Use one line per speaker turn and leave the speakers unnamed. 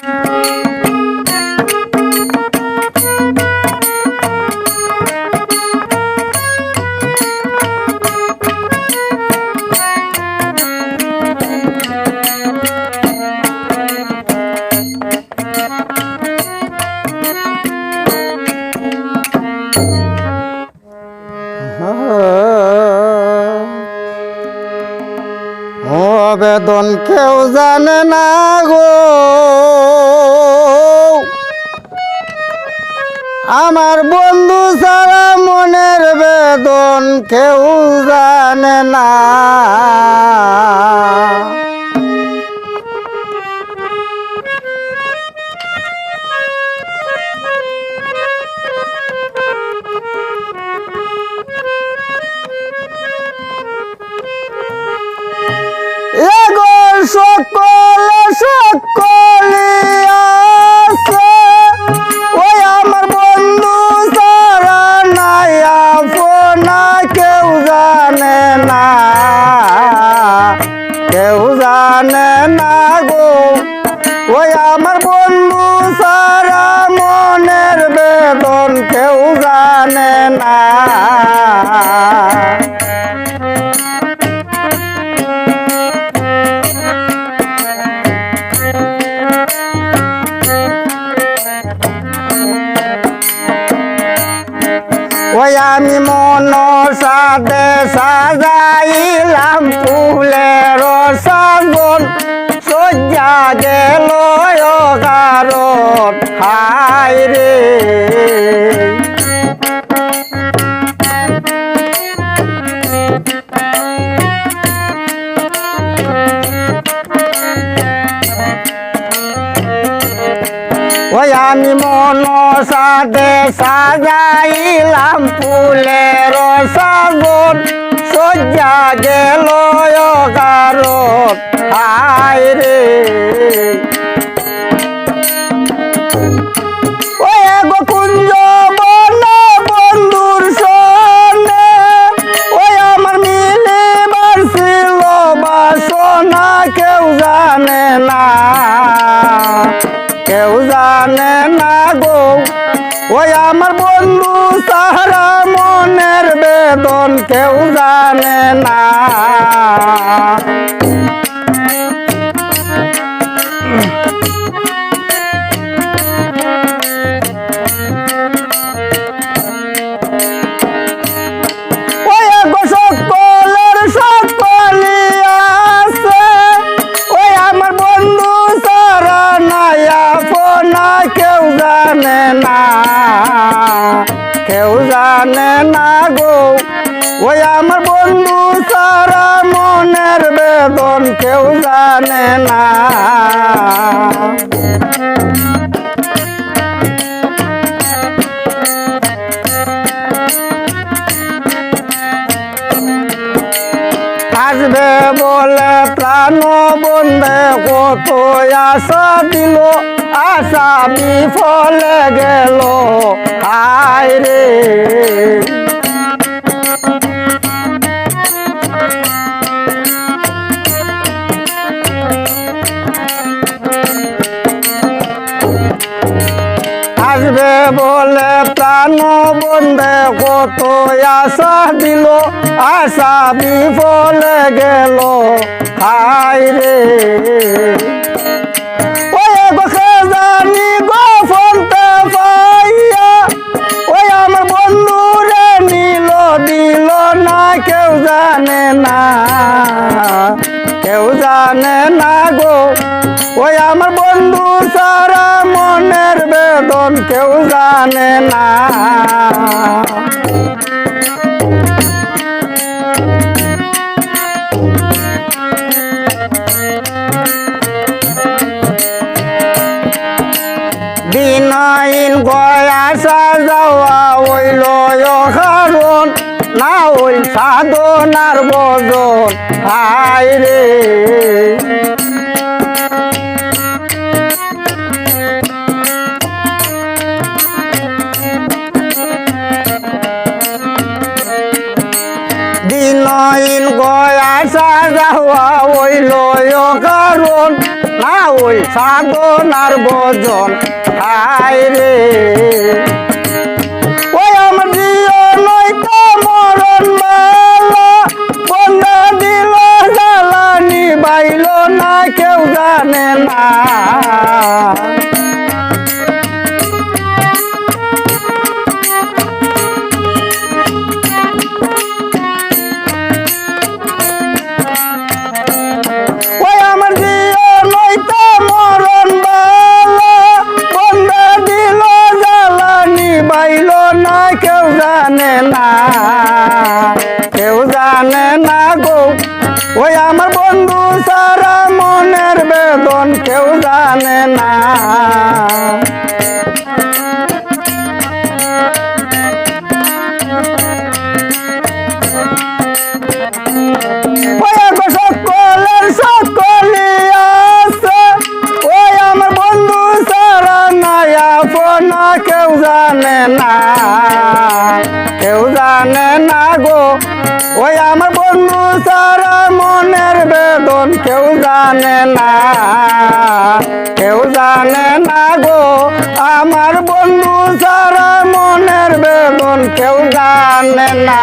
Música বেদন কেউ জানে না গো। আমার বন্ধু সারা মনের সকলে সকলে আছে ওই আমার বন্ধু সারা নাই আপনা কেউ জানে না। কেউ জানে না গো। ওই আমার বন্ধু মন সাদে সাজাইলাম ফুলের সঙ্গন সজ্জা গেল কারণ হায় রে। ওই আমি মন সাদে সাজাইলাম ফুলের সাগর। সজ্জা গেল কারণ কেউ জানে না। ওই আমার বন্ধু সারা মনের বেদন কেউ জানে না। আসবে বলে প্রাণ বন্ধে কত আশা দিল, আশা বিফলে গেল, হায় রে। বলে প্রাণ বন্ধে কত আশা দিল আশা বিফলে গেল। হায় রে। না গো। ওই আমার বন্ধু সারা মনের বেদন কেউ জানে না। দিনাইন গয়া সাজাওয়া ওইল কারণ না ওই সাধনার বদন, হায় রে। দিনাইন গয়া সাজাওয়া ওইল কারণ না ওই সাধনার ভজন হায় রে। না কেউ জানে না। কেউ জানে না গো, ওই আমার বন্ধু সারা মনের বেদন, কেউ জানে না। কেউ জানে না। জানে না গো। ওই আমার বন্ধু সারা মনের বেদন কেউ জানে না। কেউ জানে না গো, আমার বন্ধু সারা মনের বেদন কেউ জানে না।